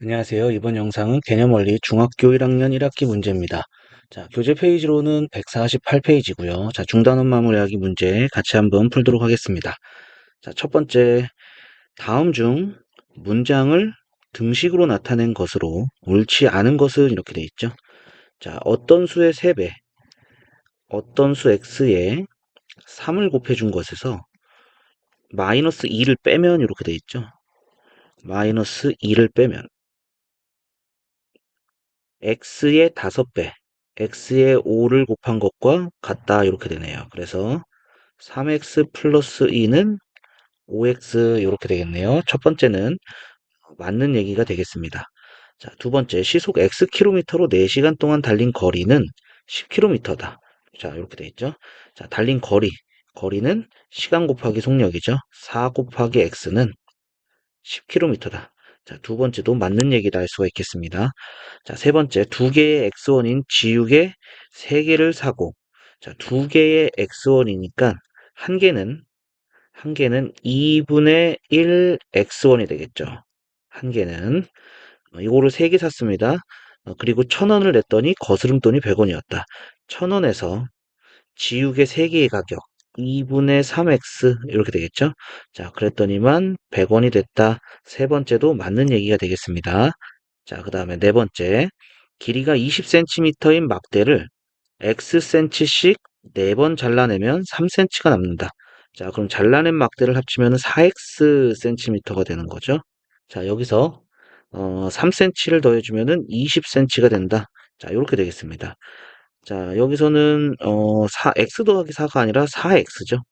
안녕하세요. 이번 영상은 개념 원리 중학교 1학년 1학기 문제입니다. 자, 교재 페이지로는 148페이지고요. 자, 중단원 마무리하기 문제 같이 한번 풀도록 하겠습니다. 자, 첫 번째, 다음 중 문장을 등식으로 나타낸 것으로 옳지 않은 것은 이렇게 돼 있죠. 자, 어떤 수의 3배, 어떤 수 x에 3을 곱해 준 것에서 마이너스 2를 빼면 이렇게 돼 있죠. 마이너스 2를 빼면 x의 5배, x의 5를 곱한 것과 같다 이렇게 되네요. 그래서 3x 플러스 2는 5x 이렇게 되겠네요. 첫 번째는 맞는 얘기가 되겠습니다. 자, 두 번째 시속 xkm로 4시간 동안 달린 거리는 10km다. 자, 이렇게 돼 있죠. 자, 달린 거리. 거리는 시간 곱하기 속력이죠. 4 곱하기 x는 10km다. 자, 두 번째도 맞는 얘기다 할 수가 있겠습니다. 자, 세 번째, 두 개의 x1인 지우개 세 개를 사고, 자, 두 개의 x1이니까 한 개는, 한 개는 2분의 1 x1이 되겠죠. 한 개는, 어, 이거를 세 개 샀습니다. 어, 그리고 천 원을 냈더니 거스름돈이 100원이었다. 천 원에서 지우개 세 개의 가격, 2분의 3x 이렇게 되겠죠. 자, 그랬더니만 100원이 됐다. 세 번째도 맞는 얘기가 되겠습니다. 자, 그 다음에 네 번째. 길이가 20cm인 막대를 xcm씩 4번 잘라내면 3cm가 남는다. 자, 그럼 잘라낸 막대를 합치면 4xcm가 되는 거죠. 자, 여기서 어, 3cm를 더해주면 20cm가 된다. 자, 이렇게 되겠습니다. 자, 여기서는 어, 4, x 더하기 4가 아니라 4x죠.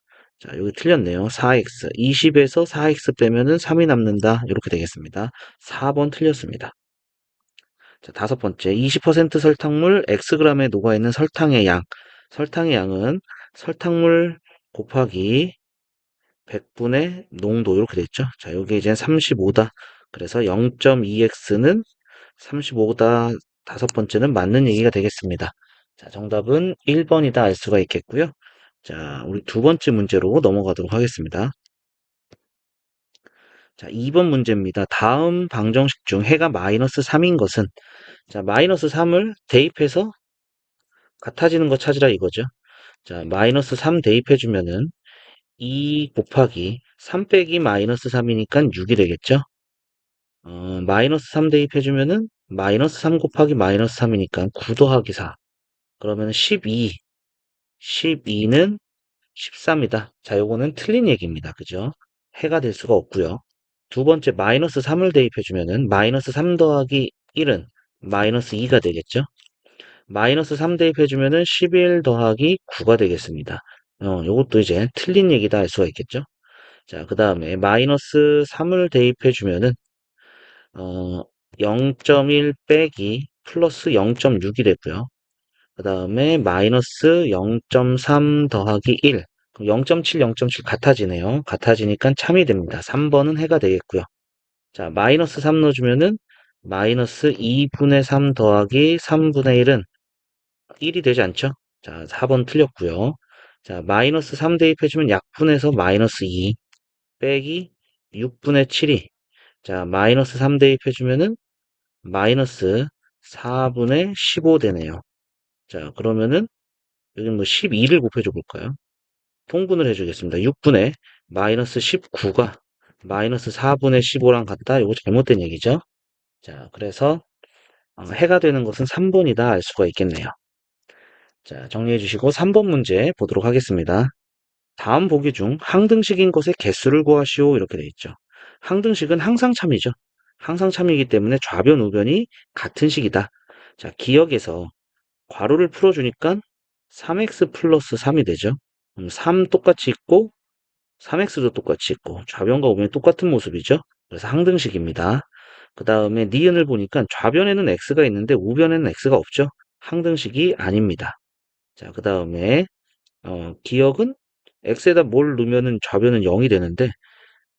자, 여기 틀렸네요. 4x. 20에서 4x 빼면은 3이 남는다. 이렇게 되겠습니다. 4번 틀렸습니다. 자, 다섯 번째. 20% 설탕물 xg에 녹아있는 설탕의 양. 설탕의 양은 설탕물 곱하기 100분의 농도 이렇게 됐죠. 자, 여기 이제 35다. 그래서 0.2x는 35다. 다섯 번째는 맞는 얘기가 되겠습니다. 자, 정답은 1번이다 알 수가 있겠고요. 자, 우리 두 번째 문제로 넘어가도록 하겠습니다. 자, 2번 문제입니다. 다음 방정식 중 해가 마이너스 3인 것은 자, 마이너스 3을 대입해서 같아지는 거 찾으라 이거죠. 자, 마이너스 3 대입해주면은 2 곱하기 3 빼기 마이너스 3이니까 6이 되겠죠. 어, 마이너스 3 대입해주면은 마이너스 3 곱하기 마이너스 3이니까 9 더하기 4. 그러면 12. 12는 13이다. 자, 요거는 틀린 얘기입니다. 그죠? 해가 될 수가 없고요. 두 번째 마이너스 3을 대입해주면은 마이너스 3 더하기 1은 마이너스 2가 되겠죠? 마이너스 3 대입해주면은 11 더하기 9가 되겠습니다. 어, 요것도 이제 틀린 얘기다 할 수가 있겠죠? 자, 그 다음에 마이너스 3을 대입해주면은 어, 0.1 빼기 플러스 0.6이 되고요. 그 다음에 마이너스 0.3 더하기 1. 0.7, 0.7 같아지네요. 같아지니까 참이 됩니다. 3번은 해가 되겠고요. 자, 마이너스 3 넣어주면은 마이너스 2분의 3 더하기 3분의 1은 1이 되지 않죠? 자, 4번 틀렸고요. 자, 마이너스 3 대입해주면 약분해서 마이너스 2 빼기 6분의 7이 자, 마이너스 3 대입해주면은 마이너스 4분의 15 되네요. 자, 그러면은 여기 뭐 12를 곱해줘 볼까요? 통분을 해주겠습니다. 6분의 마이너스 19가 마이너스 4분의 15랑 같다. 이거 잘못된 얘기죠. 자, 그래서 어, 해가 되는 것은 3번이다 알 수가 있겠네요. 자, 정리해 주시고 3번 문제 보도록 하겠습니다. 다음 보기 중 항등식인 것의 개수를 구하시오 이렇게 되어 있죠. 항등식은 항상 참이죠. 항상 참이기 때문에 좌변 우변이 같은 식이다. 자, 기억에서 괄호를 풀어주니까 3x 플러스 3이 되죠. 그럼 3 똑같이 있고 3x도 똑같이 있고 좌변과 우변이 똑같은 모습이죠. 그래서 항등식입니다. 그 다음에 니은을 보니까 좌변에는 x가 있는데 우변에는 x가 없죠. 항등식이 아닙니다. 자, 그 다음에 어, 기억은 x에다 뭘 넣으면 좌변은 0이 되는데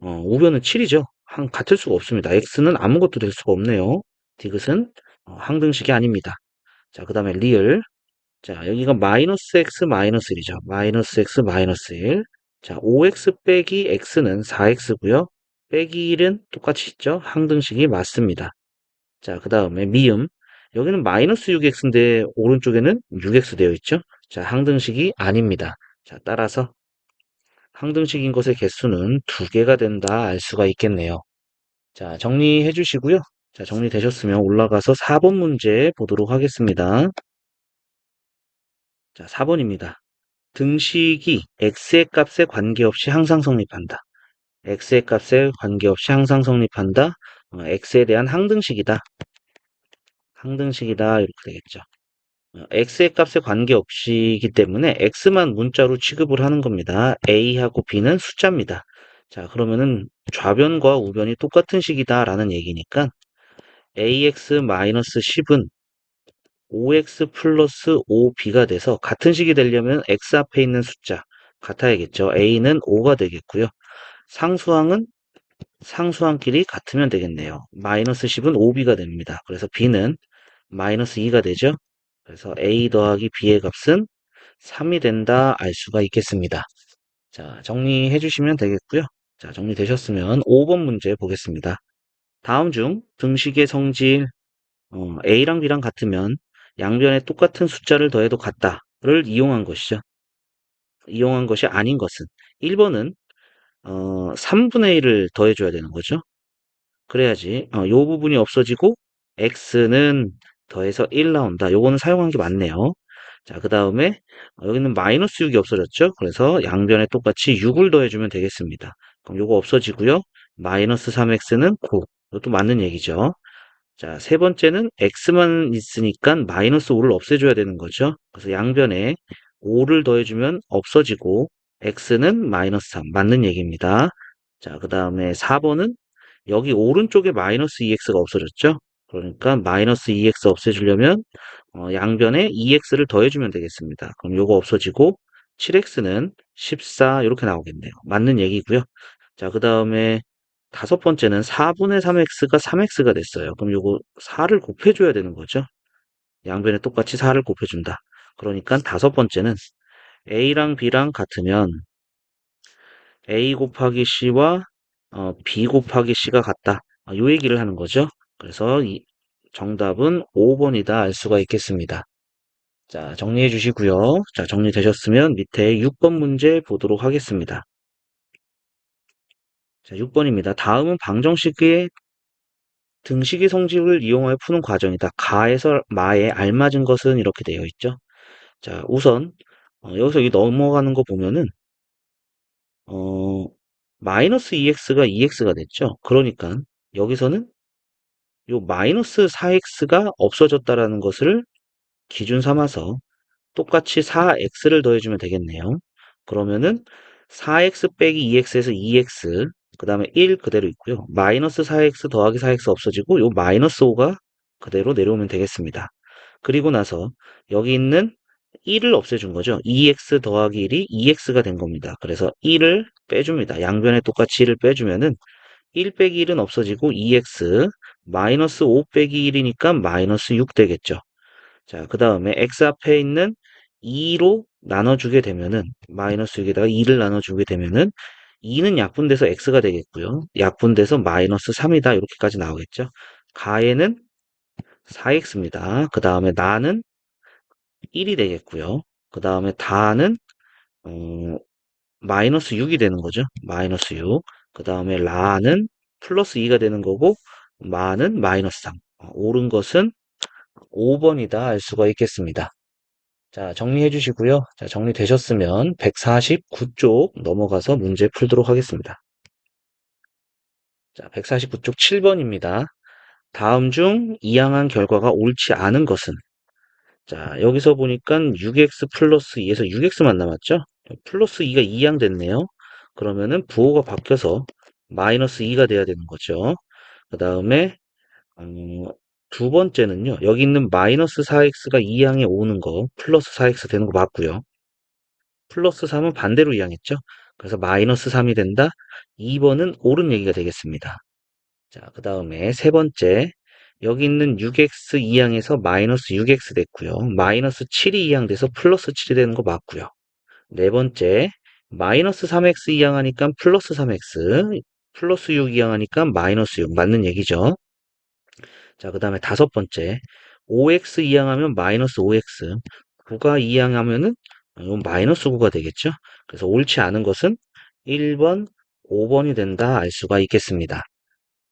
어, 우변은 7이죠. 한, 같을 수가 없습니다. x는 아무것도 될 수가 없네요. 디귿은 어, 항등식이 아닙니다. 자, 그 다음에 리을. 자, 여기가 마이너스 x 마이너스 1이죠. 마이너스 x 마이너스 1. 자, 5x 빼기 x는 4x고요. 빼기 1은 똑같이 있죠? 항등식이 맞습니다. 자, 그 다음에 미음. 여기는 마이너스 6x인데 오른쪽에는 6x 되어 있죠? 자, 항등식이 아닙니다. 자, 따라서 항등식인 것의 개수는 두 개가 된다 알 수가 있겠네요. 자, 정리해 주시고요. 자, 정리되셨으면 올라가서 4번 문제 보도록 하겠습니다. 자, 4번입니다. 등식이 x의 값에 관계없이 항상 성립한다. x의 값에 관계없이 항상 성립한다. 어, x에 대한 항등식이다. 항등식이다. 이렇게 되겠죠. 어, x의 값에 관계없이기 때문에 x만 문자로 취급을 하는 겁니다. a하고 b는 숫자입니다. 자, 그러면은 좌변과 우변이 똑같은 식이다라는 얘기니까 ax-10은 5x 플러스 5b가 돼서 같은 식이 되려면 x 앞에 있는 숫자 같아야겠죠. a는 5가 되겠고요. 상수항은 상수항끼리 같으면 되겠네요. 마이너스 10은 5b가 됩니다. 그래서 b는 마이너스 2가 되죠. 그래서 a 더하기 b의 값은 3이 된다 알 수가 있겠습니다. 자, 정리해 주시면 되겠고요. 자, 정리되셨으면 5번 문제 보겠습니다. 다음 중 등식의 성질 어, a랑 b랑 같으면 양변에 똑같은 숫자를 더해도 같다를 이용한 것이죠. 이용한 것이 아닌 것은 1번은 어, 3분의 1을 더해줘야 되는 거죠. 그래야지 어, 요 부분이 없어지고 x는 더해서 1 나온다. 요거는 사용한 게 맞네요. 자, 그 다음에 어, 여기는 마이너스 6이 없어졌죠. 그래서 양변에 똑같이 6을 더해주면 되겠습니다. 그럼 요거 없어지고요. 마이너스 3x는 9. 이것도 맞는 얘기죠. 자, 세 번째는 x만 있으니까 마이너스 5를 없애줘야 되는 거죠. 그래서 양변에 5를 더해주면 없어지고 x는 마이너스 3 맞는 얘기입니다. 자, 그 다음에 4번은 여기 오른쪽에 마이너스 2x가 없어졌죠. 그러니까 마이너스 2x 없애주려면 어, 양변에 2x를 더해주면 되겠습니다. 그럼 요거 없어지고 7x는 14 이렇게 나오겠네요. 맞는 얘기고요. 자, 그 다음에 다섯 번째는 4분의 3x가 3x가 됐어요. 그럼 요거 4를 곱해줘야 되는 거죠. 양변에 똑같이 4를 곱해준다. 그러니까 다섯 번째는 a랑 b랑 같으면 a 곱하기 c와 어, b 곱하기 c가 같다. 아, 요 얘기를 하는 거죠. 그래서 이 정답은 5번이다 알 수가 있겠습니다. 자, 정리해 주시고요. 자, 정리되셨으면 밑에 6번 문제 보도록 하겠습니다. 자, 6번입니다. 다음은 방정식의 등식의 성질을 이용하여 푸는 과정이다. 가에서 마에 알맞은 것은 이렇게 되어 있죠. 자, 우선 어, 여기서 이 넘어가는 거 보면은 어, 마이너스 2x가 2x가 됐죠. 그러니까 여기서는 요 마이너스 4x가 없어졌다라는 것을 기준 삼아서 똑같이 4x를 더해주면 되겠네요. 그러면은 4x 빼기 2x에서 2x 그 다음에 1 그대로 있고요. 마이너스 4x 더하기 4x 없어지고 요 마이너스 5가 그대로 내려오면 되겠습니다. 그리고 나서 여기 있는 1을 없애준 거죠. 2x 더하기 1이 2x가 된 겁니다. 그래서 1을 빼줍니다. 양변에 똑같이 1을 빼주면은 1 빼기 1은 없어지고 2x 마이너스 5 빼기 1이니까 마이너스 6 되겠죠. 자, 그 다음에 x 앞에 있는 2로 나눠주게 되면은 마이너스 6에다가 2를 나눠주게 되면은 2는 약분돼서 x가 되겠고요. 약분돼서 마이너스 3이다 이렇게까지 나오겠죠. 가에는 4x입니다. 그 다음에 나는 1이 되겠고요. 그 다음에 다는 어, 마이너스 6이 되는 거죠. 마이너스 6. 그 다음에 라는 플러스 2가 되는 거고 마는 마이너스 3. 어, 옳은 것은 5번이다 알 수가 있겠습니다. 자, 정리해 주시고요. 자, 정리되셨으면 149쪽 넘어가서 문제 풀도록 하겠습니다. 자, 149쪽 7번입니다. 다음 중 이항한 결과가 옳지 않은 것은 자, 여기서 보니까 6x 플러스 2에서 6x만 남았죠? 플러스 2가 2양 됐네요. 그러면은 부호가 바뀌어서 마이너스 2가 돼야 되는 거죠. 그 다음에 어, 두 번째는요. 여기 있는 마이너스 4x가 2항에 오는 거 플러스 4x 되는 거 맞고요. 플러스 3은 반대로 이항했죠. 그래서 마이너스 3이 된다. 2번은 옳은 얘기가 되겠습니다. 자, 그 다음에 세 번째 여기 있는 6x 2항에서 마이너스 6x 됐고요. 마이너스 7이 이항돼서 플러스 7이 되는 거 맞고요. 네 번째 마이너스 3x 이항하니까 플러스 3x 플러스 6 이항하니까 마이너스 6 맞는 얘기죠. 자, 그 다음에 다섯 번째 5x 이항하면 마이너스 5x 9가 이항하면은 이건 마이너스 9가 되겠죠. 그래서 옳지 않은 것은 1번, 5번이 된다 알 수가 있겠습니다.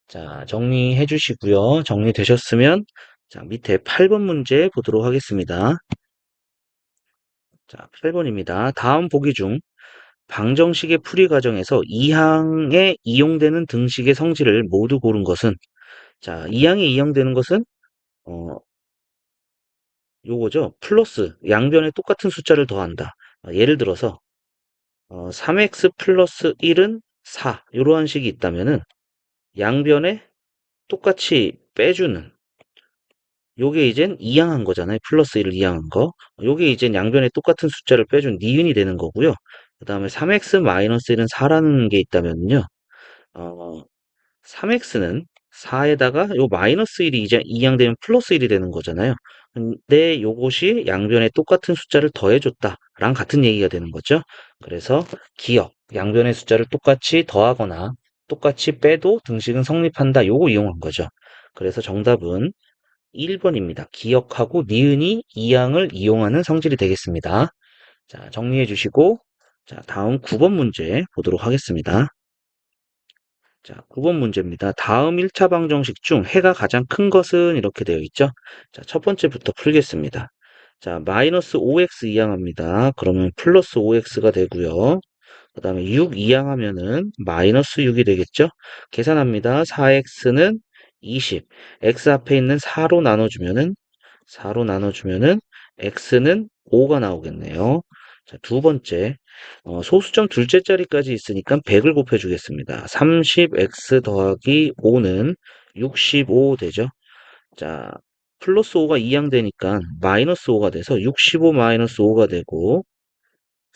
자, 정리해 주시고요. 정리되셨으면 자, 밑에 8번 문제 보도록 하겠습니다. 자, 8번입니다. 다음 보기 중 방정식의 풀이 과정에서 2항에 이용되는 등식의 성질을 모두 고른 것은 자, 2항에 이용되는 것은 어, 요거죠. 플러스 양변에 똑같은 숫자를 더한다. 어, 예를 들어서 어, 3x 플러스 1은 4 이러한 식이 있다면은 양변에 똑같이 빼주는 요게 이젠 이항한 거잖아요. 플러스 1을 이항한 거. 요게 이젠 양변에 똑같은 숫자를 빼준 니은이 되는 거고요. 그 다음에 3x 마이너스 1은 4라는 게 있다면요. 어, 3x는 4에다가 요 마이너스 1이 이제 이항되면 플러스 1이 되는 거잖아요. 근데 요것이 양변에 똑같은 숫자를 더해줬다랑 같은 얘기가 되는 거죠. 그래서 기억, 양변의 숫자를 똑같이 더하거나 똑같이 빼도 등식은 성립한다. 요거 이용한 거죠. 그래서 정답은 1번입니다. 기억하고 니은이 이항을 이용하는 성질이 되겠습니다. 자, 정리해 주시고 자, 다음 9번 문제 보도록 하겠습니다. 자, 9번 문제입니다. 다음 1차 방정식 중 해가 가장 큰 것은 이렇게 되어 있죠. 자, 첫 번째부터 풀겠습니다. 자, 마이너스 5x 이항합니다. 그러면 플러스 5x가 되고요. 그 다음에 6 이항하면은 마이너스 6이 되겠죠. 계산합니다. 4x는 20. x 앞에 있는 4로 나눠주면은 4로 나눠주면은 x는 5가 나오겠네요. 자, 두 번째 어, 소수점 둘째 자리까지 있으니까 100을 곱해주겠습니다. 30x 더하기 5는 65 되죠. 자, 플러스 5가 이항되니까 마이너스 5가 돼서 65 마이너스 5가 되고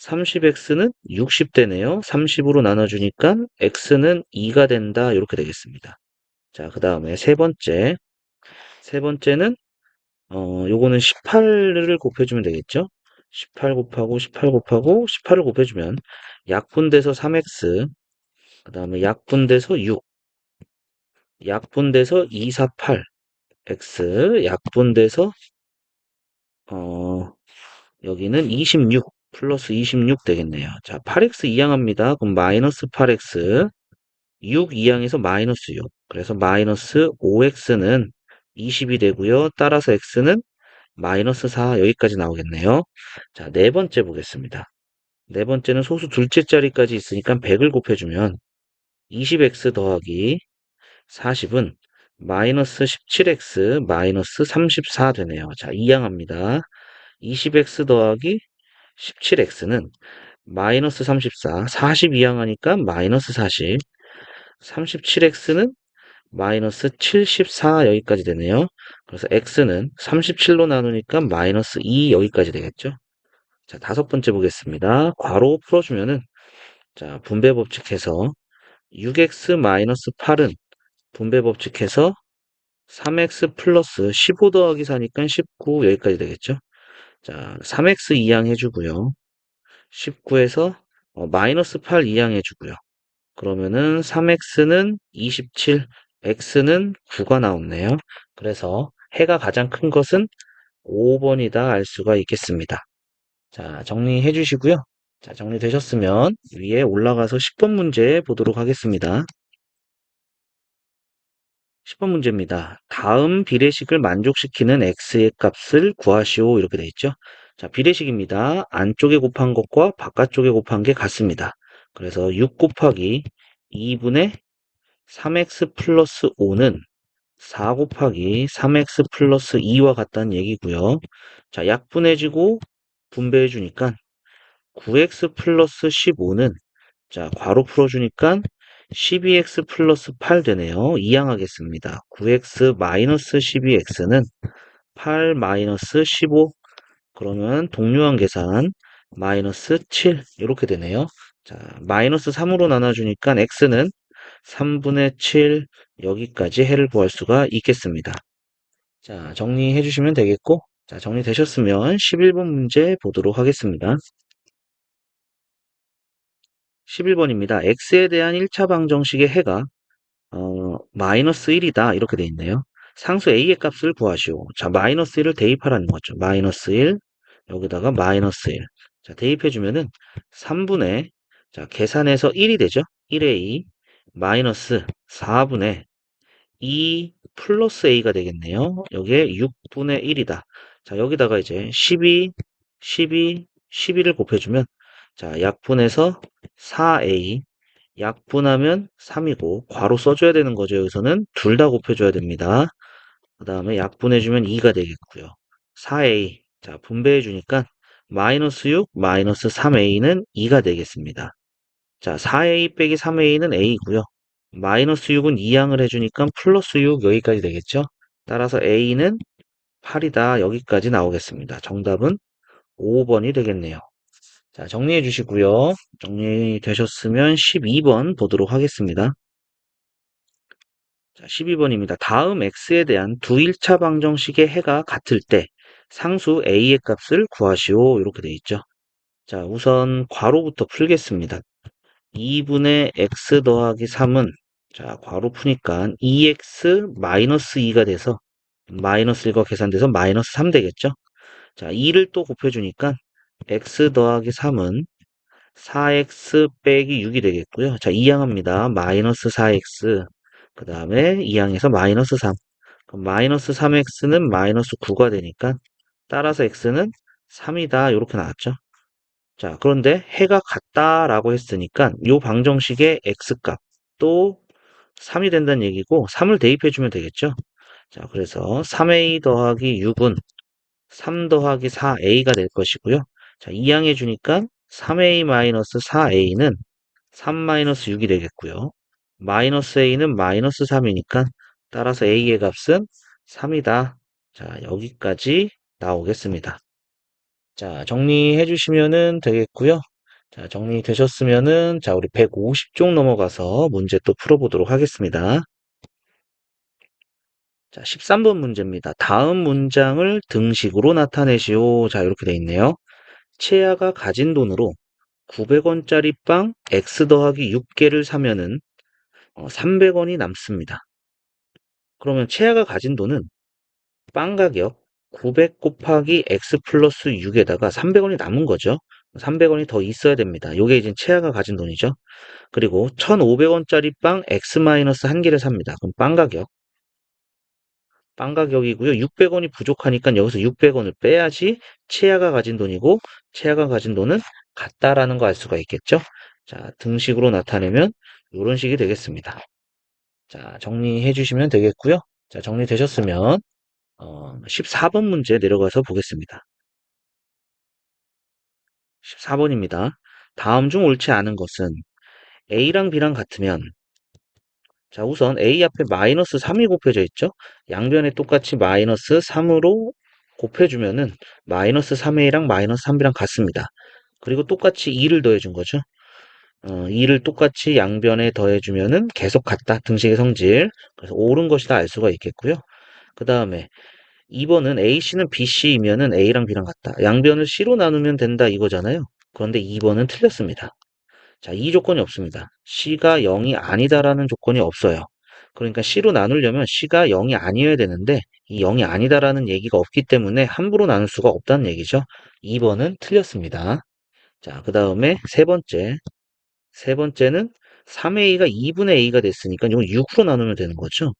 30x는 60 되네요. 30으로 나눠주니까 x는 2가 된다. 이렇게 되겠습니다. 자, 그 다음에 세 번째. 세 번째는 어, 요거는 18을 곱해주면 되겠죠? 18 곱하고 18 곱하고 18을 곱해주면 약분돼서 3x 그 다음에 약분돼서 6 약분돼서 248 x 약분돼서 어 여기는 26 플러스 26 되겠네요. 자 8x 이항합니다. 그럼 마이너스 8x 6 이항에서 마이너스 6 그래서 마이너스 5x는 20이 되고요. 따라서 x는 마이너스 4 여기까지 나오겠네요. 자, 네 번째 보겠습니다. 네 번째는 소수 둘째 자리까지 있으니까 100을 곱해주면 20x 더하기 40은 마이너스 17x 마이너스 34 되네요. 자, 이항합니다. 20x 더하기 17x는 마이너스 34, 40 이항하니까 마이너스 40, 37x는 마이너스 74 여기까지 되네요. 그래서 x는 37로 나누니까 마이너스 2 여기까지 되겠죠. 자, 다섯 번째 보겠습니다. 괄호 풀어주면은 자, 분배 법칙해서 6x 마이너스 8은 분배 법칙해서 3x 플러스 15 더하기 4니까 19 여기까지 되겠죠. 자, 3x 이항 해주고요. 19에서 어, 마이너스 8 이항 해주고요. 그러면은 3x는 27, x는 9가 나오네요. 그래서 해가 가장 큰 것은 5번이다 알 수가 있겠습니다. 자, 정리해 주시고요. 자, 정리되셨으면 위에 올라가서 10번 문제 보도록 하겠습니다. 10번 문제입니다. 다음 비례식을 만족시키는 x의 값을 구하시오. 이렇게 돼 있죠. 자, 비례식입니다. 안쪽에 곱한 것과 바깥쪽에 곱한 게 같습니다. 그래서 6 곱하기 2분의 3x 플러스 5는 4 곱하기 3x 플러스 2와 같다는 얘기고요. 자, 약분해지고 분배해 주니까 9x 플러스 15는 자, 괄호 풀어주니까 12x 플러스 8 되네요. 이항하겠습니다. 9x 마이너스 12x는 8 마이너스 15 그러면 동료한 계산 마이너스 7 이렇게 되네요. 자, 마이너스 3으로 나눠주니까 x는 3분의 7 여기까지 해를 구할 수가 있겠습니다. 자, 정리해 주시면 되겠고 자, 정리되셨으면 11번 문제 보도록 하겠습니다. 11번입니다. x에 대한 1차 방정식의 해가 어, 마이너스 1이다 이렇게 돼 있네요. 상수 a의 값을 구하시오. 자, 마이너스 1을 대입하라는 거죠. 마이너스 1 여기다가 마이너스 1. 자, 대입해 주면은 3분의 자, 계산해서 1이 되죠. 1의 2 마이너스 4분의 2 플러스 a가 되겠네요. 여기에 6분의 1이다. 자, 여기다가 이제 12, 12, 12를 곱해주면 자, 약분해서 4a 약분하면 3이고 괄호 써줘야 되는 거죠. 여기서는 둘 다 곱해줘야 됩니다. 그 다음에 약분해주면 2가 되겠고요. 4a 자 분배해주니까 마이너스 6 마이너스 3a는 2가 되겠습니다. 자 4a 빼기 3a는 a고요. 마이너스 6은 2양을 해주니까 플러스 6 여기까지 되겠죠. 따라서 a는 8이다 여기까지 나오겠습니다. 정답은 5번이 되겠네요. 자, 정리해 주시고요. 정리되셨으면 12번 보도록 하겠습니다. 자, 12번입니다. 다음 x에 대한 두 1차 방정식의 해가 같을 때 상수 a의 값을 구하시오. 이렇게 돼 있죠. 자, 우선 괄호부터 풀겠습니다. 2분의 x 더하기 3은 자, 괄호 푸니까 2x 마이너스 2가 돼서 마이너스 1과 계산돼서 마이너스 3 되겠죠. 자, 2를 또 곱해주니까 x 더하기 3은 4x 빼기 6이 되겠고요. 자, 2항합니다. 마이너스 4x. 그 다음에 2항에서 마이너스 3. 그럼 마이너스 3x는 마이너스 9가 되니까 따라서 x는 3이다. 이렇게 나왔죠. 자, 그런데 해가 같다라고 했으니까 이 방정식의 x값 또 3이 된다는 얘기고 3을 대입해 주면 되겠죠. 자, 그래서 3a 더하기 6은 3 더하기 4a가 될 것이고요. 자, 2항해 주니까 3a-4a는 3-6이 되겠고요. 마이너스 a는 마이너스 3이니까 따라서 a의 값은 3이다. 자, 여기까지 나오겠습니다. 자, 정리해 주시면은 되겠고요. 자, 정리되셨으면은 자, 우리 150쪽 넘어가서 문제 또 풀어보도록 하겠습니다. 자, 13번 문제입니다. 다음 문장을 등식으로 나타내시오. 자, 이렇게 돼 있네요. 채아가 가진 돈으로 900원짜리 빵 X 더하기 6개를 사면은 300원이 남습니다. 그러면 채아가 가진 돈은 빵 가격 900 곱하기 X 플러스 6에다가 300원이 남은 거죠. 300원이 더 있어야 됩니다. 요게 이제 채아가 가진 돈이죠. 그리고 1,500원짜리 빵 X 마이너스 1개를 삽니다. 그럼 빵 가격 빵 가격이고요. 600원이 부족하니까 여기서 600원을 빼야지 채아가 가진 돈이고 채아가 가진 돈은 같다라는 거 알 수가 있겠죠. 자, 등식으로 나타내면 이런 식이 되겠습니다. 자, 정리해 주시면 되겠고요. 자, 정리되셨으면 어, 14번 문제 내려가서 보겠습니다. 14번입니다. 다음 중 옳지 않은 것은 A랑 B랑 같으면 자, 우선 A 앞에 마이너스 3이 곱해져 있죠? 양변에 똑같이 마이너스 3으로 곱해주면은 마이너스 3A랑 마이너스 3B랑 같습니다. 그리고 똑같이 2를 더해준 거죠. 어, 2를 똑같이 양변에 더해주면은 계속 같다. 등식의 성질. 그래서 옳은 것이다 알 수가 있겠고요. 그 다음에 2번은 AC는 BC이면은 A랑 B랑 같다. 양변을 C로 나누면 된다 이거잖아요. 그런데 2번은 틀렸습니다. 자, 이 조건이 없습니다. C가 0이 아니다라는 조건이 없어요. 그러니까 C로 나누려면 C가 0이 아니어야 되는데 이 0이 아니다라는 얘기가 없기 때문에 함부로 나눌 수가 없다는 얘기죠. 2번은 틀렸습니다. 자, 그 다음에 세 번째. 세 번째는 3A가 2분의 A가 됐으니까 이거 6으로 나누면 되는 거죠.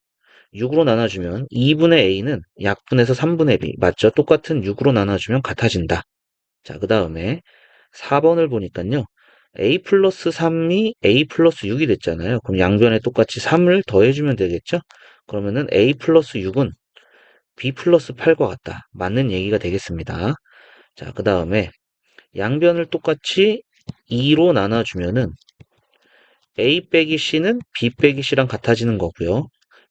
6으로 나눠주면 2분의 A는 약분해서 3분의 B. 맞죠? 똑같은 6으로 나눠주면 같아진다. 자, 그 다음에 4번을 보니까요. A 플러스 3이 A 플러스 6이 됐잖아요. 그럼 양변에 똑같이 3을 더해주면 되겠죠? 그러면은 A 플러스 6은 B 플러스 8과 같다. 맞는 얘기가 되겠습니다. 자, 그 다음에 양변을 똑같이 2로 나눠주면은 A 빼기 C는 B 빼기 C랑 같아지는 거고요.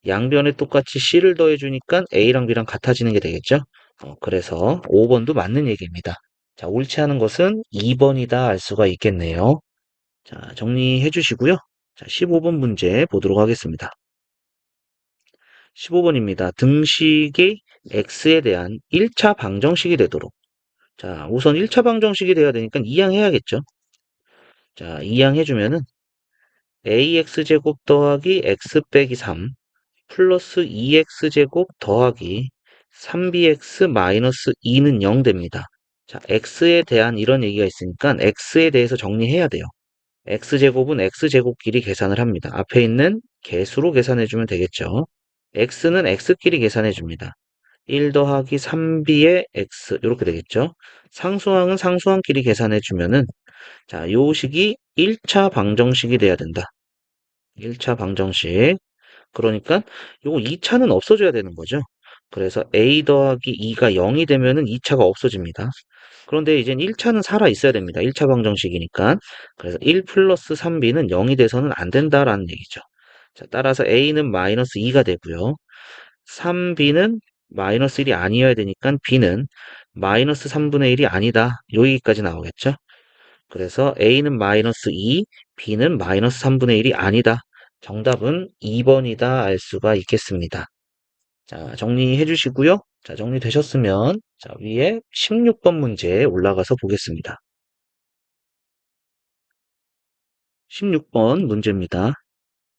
양변에 똑같이 C를 더해주니까 A랑 B랑 같아지는 게 되겠죠? 어, 그래서 5번도 맞는 얘기입니다. 자, 옳지 않은 것은 2번이다 알 수가 있겠네요. 자, 정리해 주시고요. 자, 15번 문제 보도록 하겠습니다. 15번입니다. 등식이 x에 대한 1차 방정식이 되도록. 자, 우선 1차 방정식이 돼야 되니까 이항해야겠죠. 자, 이항해주면은 ax제곱 더하기 x 빼기 3 플러스 2x제곱 더하기 3bx 마이너스 2는 0 됩니다. 자, x에 대한 이런 얘기가 있으니까 x에 대해서 정리해야 돼요. x제곱은 x제곱끼리 계산을 합니다. 앞에 있는 개수로 계산해주면 되겠죠. x는 x끼리 계산해줍니다. 1 더하기 3b의 x 이렇게 되겠죠. 상수항은 상수항끼리 계산해주면은 자, 요 식이 1차 방정식이 돼야 된다. 1차 방정식. 그러니까 요거 2차는 없어져야 되는 거죠. 그래서 a 더하기 2가 0이 되면은 2차가 없어집니다. 그런데 이젠 1차는 살아 있어야 됩니다. 1차 방정식이니까. 그래서 1 플러스 3b는 0이 돼서는 안 된다라는 얘기죠. 자, 따라서 a는 마이너스 2가 되고요. 3b는 마이너스 1이 아니어야 되니까 b는 마이너스 3분의 1이 아니다. 여기까지 나오겠죠. 그래서 a는 마이너스 2, b는 마이너스 3분의 1이 아니다. 정답은 2번이다 알 수가 있겠습니다. 자, 정리해 주시고요. 자, 정리되셨으면 자, 위에 16번 문제 올라가서 보겠습니다. 16번 문제입니다.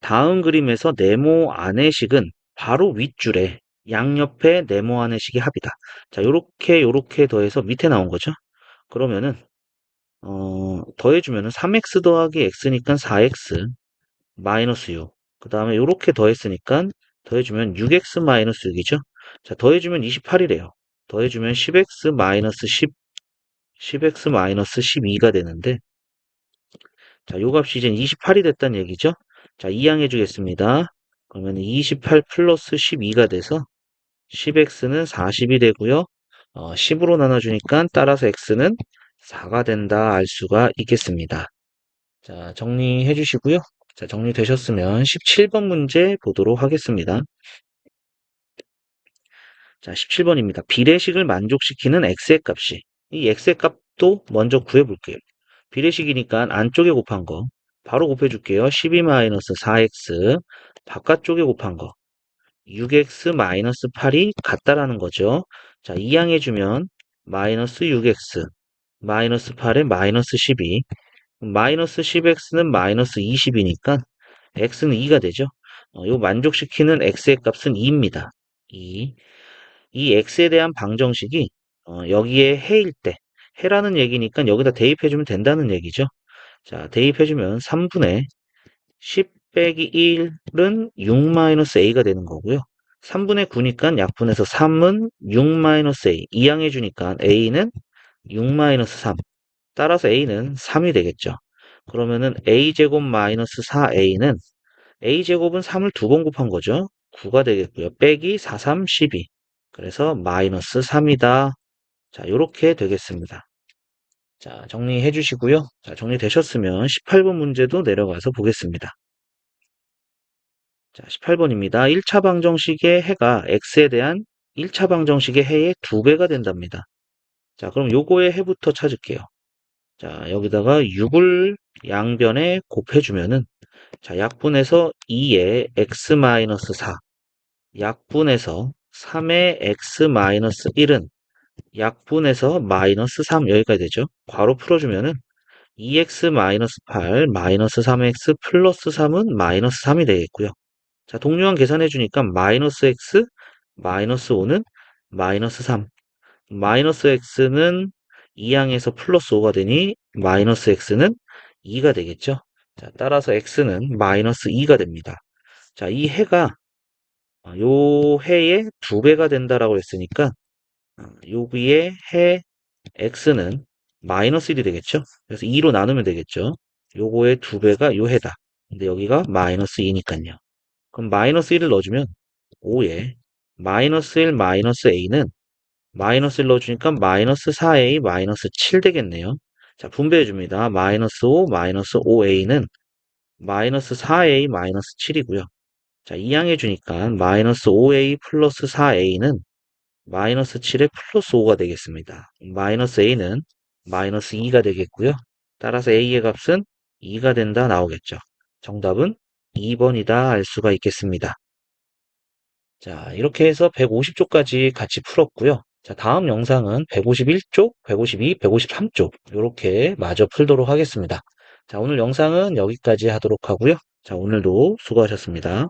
다음 그림에서 네모 안의식은 바로 윗줄에 양옆에 네모 안의식이 합이다. 자, 요렇게 요렇게 더해서 밑에 나온 거죠. 그러면은 어, 더해주면은 3x 더하기 x니까 4x 마이너스 6. 그 다음에 요렇게 더했으니까 더해주면 6x 마이너스 6이죠. 자, 더해주면 28이래요. 더해주면 10x 마이너스 10, 10x 마이너스 12가 되는데 자, 요 값이 이제 28이 됐다는 얘기죠. 자, 이항해 주겠습니다. 그러면 28 플러스 12가 돼서 10x는 40이 되고요. 어, 10으로 나눠주니까 따라서 x는 4가 된다 알 수가 있겠습니다. 자, 정리해 주시고요. 자, 정리되셨으면 17번 문제 보도록 하겠습니다. 자, 17번입니다. 비례식을 만족시키는 x의 값이 이 x의 값도 먼저 구해볼게요. 비례식이니까 안쪽에 곱한 거 바로 곱해줄게요. 12-4x 바깥쪽에 곱한 거 6x-8이 같다라는 거죠. 자, 이항해주면 마이너스 6x 마이너스 8에 마이너스 12 마이너스 10x는 마이너스 20이니까 x는 2가 되죠. 어, 요 만족시키는 x의 값은 2입니다. 2. 이 x에 대한 방정식이 어, 여기에 해일 때 해라는 얘기니까 여기다 대입해주면 된다는 얘기죠. 자, 대입해주면 3분의 10 빼기 1은 6-a가 되는 거고요. 3분의 9니까 약분해서 3은 6-a. 이항해주니까 a는 6-3. 따라서 a는 3이 되겠죠. 그러면은 a제곱 마이너스 4a는 a제곱은 3을 두 번 곱한 거죠. 9가 되겠고요. 빼기 4, 3, 12. 그래서 마이너스 3이다. 자, 이렇게 되겠습니다. 자, 정리해 주시고요. 자, 정리되셨으면 18번 문제도 내려가서 보겠습니다. 자, 18번입니다. 1차 방정식의 해가 x에 대한 1차 방정식의 해의 2배가 된답니다. 자, 그럼 요거의 해부터 찾을게요. 자, 여기다가 6을 양변에 곱해주면은, 자, 약분해서 2의 x-4, 약분해서 3의 x-1은 약분해서 마이너스 3 여기까지 되죠. 괄호 풀어주면은 2x-8 마이너스 3x 플러스 3은 마이너스 3이 되겠고요. 자, 동료항 계산해 주니까 마이너스 x 마이너스 5는 마이너스 3 마이너스 x는 2항에서 플러스 5가 되니 마이너스 x는 2가 되겠죠. 자, 따라서 x는 마이너스 2가 됩니다. 자, 이 해가 어, 요 해의 두 배가 된다라고 했으니까 어, 여기에 해 x는 마이너스 1이 되겠죠. 그래서 2로 나누면 되겠죠. 요거의 두 배가 요 해다. 근데 여기가 마이너스 2니까요. 그럼 마이너스 1을 넣어주면 5에 마이너스 1 마이너스 a는 마이너스 1 넣어주니까 마이너스 4a 마이너스 7 되겠네요. 자, 분배해 줍니다. 마이너스 5 마이너스 5a는 마이너스 4a 마이너스 7이고요. 자, 이항해 주니까 마이너스 5a 플러스 4a는 마이너스 7에 플러스 5가 되겠습니다. 마이너스 a는 마이너스 2가 되겠고요. 따라서 a의 값은 2가 된다 나오겠죠. 정답은 2번이다 알 수가 있겠습니다. 자, 이렇게 해서 150쪽까지 같이 풀었고요. 자, 다음 영상은 151쪽, 152, 153쪽 이렇게 마저 풀도록 하겠습니다. 자, 오늘 영상은 여기까지 하도록 하고요. 자, 오늘도 수고하셨습니다.